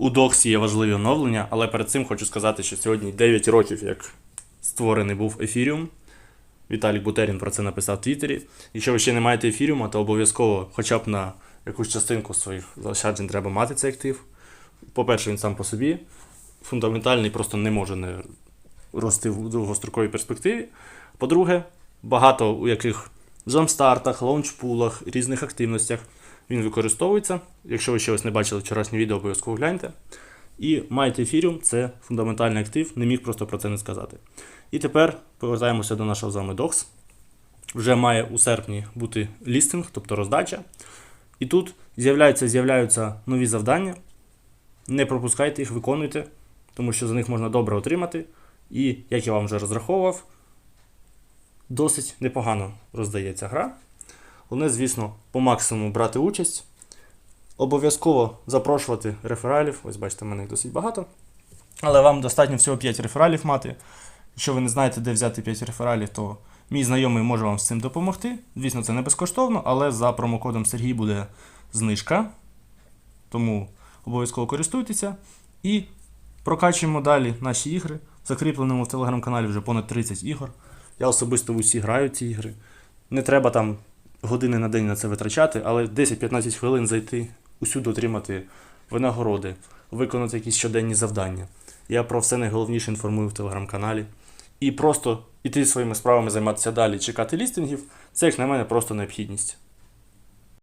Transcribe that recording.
У Доксі є важливі оновлення, але перед цим хочу сказати, що сьогодні 9 років, як створений був Ефіріум. Віталік Бутерін про це написав в Твіттері. Якщо ви ще не маєте ефіріума, то обов'язково хоча б на якусь частинку своїх заощаджень треба мати цей актив. По-перше, він сам по собі фундаментальний, просто не може не рости в довгостроковій перспективі. По-друге, багато у яких джамстартах, лаунчпулах, різних активностях він використовується. Якщо ви ще ось не бачили вчорашнє відео, обов'язково гляньте. І маєте ефіріум це фундаментальний актив, не міг просто про це не сказати. І тепер повертаємося до нашого з вами. Вже має у серпні бути лістинг, тобто роздача. І тут з'являються, з'являються нові завдання. Не пропускайте їх, виконуйте, тому що за них можна добре отримати. І, як я вам вже розраховував, досить непогано роздається гра. Головне, звісно, по максимуму брати участь. Обов'язково запрошувати рефералів. Ось бачите, в мене їх досить багато. Але вам достатньо всього 5 рефералів мати. Якщо ви не знаєте, де взяти 5 рефералів, то мій знайомий може вам з цим допомогти. Звісно, це не безкоштовно, але за промокодом Сергій буде знижка. Тому обов'язково користуйтеся. І прокачуємо далі наші ігри. В закріпленому в телеграм-каналі вже понад 30 ігор. Я особисто в усі граю ці ігри. Не треба там години на день на це витрачати, але 10-15 хвилин зайти, усюди отримати винагороди, виконати якісь щоденні завдання. Я про все найголовніше інформую в телеграм-каналі. І просто іти своїми справами займатися далі, чекати лістингів, це, як на мене, просто необхідність.